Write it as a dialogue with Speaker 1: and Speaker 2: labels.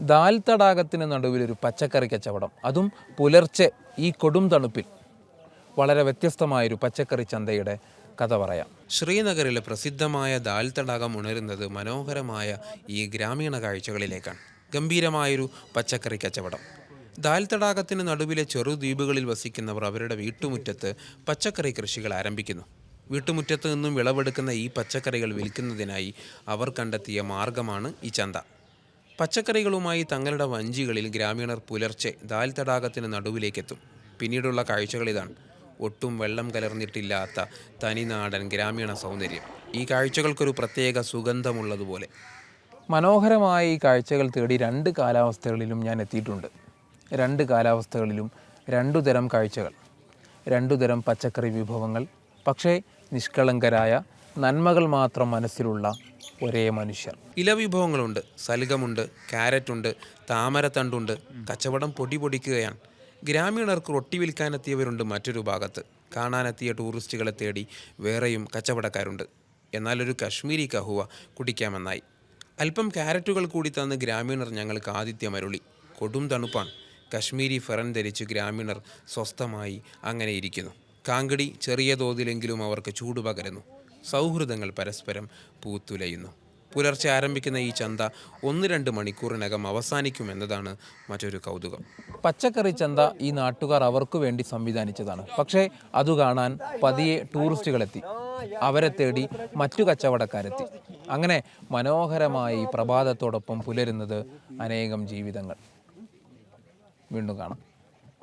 Speaker 1: ദാൽ തടാകത്തിന് നടുവിലൊരു പച്ചക്കറി കച്ചവടം. അതും പുലർച്ചെ ഈ കൊടും തണുപ്പിൽ. വളരെ വ്യത്യസ്തമായൊരു പച്ചക്കറി ചന്തയുടെ കഥ പറയാം. ശ്രീനഗറിലെ പ്രസിദ്ധമായ ദാൽ തടാകം ഉണരുന്നത് മനോഹരമായ ഈ ഗ്രാമീണ കാഴ്ചകളിലേക്കാണ്. ഗംഭീരമായൊരു പച്ചക്കറി കച്ചവടം. ദാൽ തടാകത്തിന് നടുവിലെ ചെറുദ്വീപുകളിൽ വസിക്കുന്നവർ അവരുടെ വീട്ടുമുറ്റത്ത് പച്ചക്കറി കൃഷികൾ ആരംഭിക്കുന്നു. വീട്ടുമുറ്റത്ത് നിന്നും വിളവെടുക്കുന്ന ഈ പച്ചക്കറികൾ വിൽക്കുന്നതിനായി അവർ കണ്ടെത്തിയ മാർഗമാണ് ഈ ചന്ത. പച്ചക്കറികളുമായി തങ്ങളുടെ വഞ്ചികളിൽ ഗ്രാമീണർ പുലർച്ചെ ദാൽ തടാകത്തിന് നടുവിലേക്കെത്തും. പിന്നീടുള്ള കാഴ്ചകളിതാണ് ഒട്ടും വെള്ളം കലർന്നിട്ടില്ലാത്ത തനിനാടൻ ഗ്രാമീണ സൗന്ദര്യം. ഈ കാഴ്ചകൾക്കൊരു പ്രത്യേക സുഗന്ധമുള്ളതുപോലെ. മനോഹരമായ ഈ കാഴ്ചകൾ തേടി രണ്ട് കാലാവസ്ഥകളിലും ഞാൻ എത്തിയിട്ടുണ്ട്. രണ്ട് കാലാവസ്ഥകളിലും രണ്ടു തരം കാഴ്ചകൾ. രണ്ടു തരം പച്ചക്കറി വിഭവങ്ങൾ. പക്ഷേ നിഷ്കളങ്കരായ നന്മകൾ മാത്രം മനസ്സിലുള്ള ഒരേ മനുഷ്യർ. ഇലവിഭവങ്ങളുണ്ട്. സൽഗമുണ്ട് ക്യാരറ്റുണ്ട് താമരത്തണ്ടുണ്ട് കച്ചവടം പൊടി പൊടിക്കുകയാണ്. ഗ്രാമീണർക്ക് റൊട്ടി വിൽക്കാനെത്തിയവരുണ്ട് മറ്റൊരു ഭാഗത്ത്. കാണാനെത്തിയ ടൂറിസ്റ്റുകളെ തേടി വേറെയും കച്ചവടക്കാരുണ്ട്. എന്നാലൊരു കശ്മീരി കഹുവ കുടിക്കാമെന്നായി. അല്പം ക്യാരറ്റുകൾ കൂടി തന്ന് ഗ്രാമീണർ ഞങ്ങൾക്ക് ആതിഥ്യമരുളി കൊടും തണുപ്പാണ്. കശ്മീരി ഫെറൻ ധരിച്ച് ഗ്രാമീണർ സ്വസ്ഥമായി അങ്ങനെ ഇരിക്കുന്നു. കാങ്കടി ചെറിയ തോതിലെങ്കിലും അവർക്ക് ചൂട് പകരുന്നു. സൗഹൃദങ്ങൾ പരസ്പരം പൂത്തുലയുന്നു. പുലർച്ചെ ആരംഭിക്കുന്ന ഈ ചന്ത ഒന്ന് രണ്ട് മണിക്കൂറിനകം അവസാനിക്കുമെന്നതാണ് മറ്റൊരു കൗതുകം. പച്ചക്കറി ചന്ത ഈ നാട്ടുകാർ അവർക്ക് വേണ്ടി സംവിധാനിച്ചതാണ്. പക്ഷേ അത് കാണാൻ പതിയെ ടൂറിസ്റ്റുകളെത്തി. അവരെ തേടി മറ്റു കച്ചവടക്കാരെത്തി. അങ്ങനെ മനോഹരമായി പ്രഭാതത്തോടൊപ്പം പുലരുന്നത് അനേകം ജീവിതങ്ങൾ. വീണ്ടും കാണാം.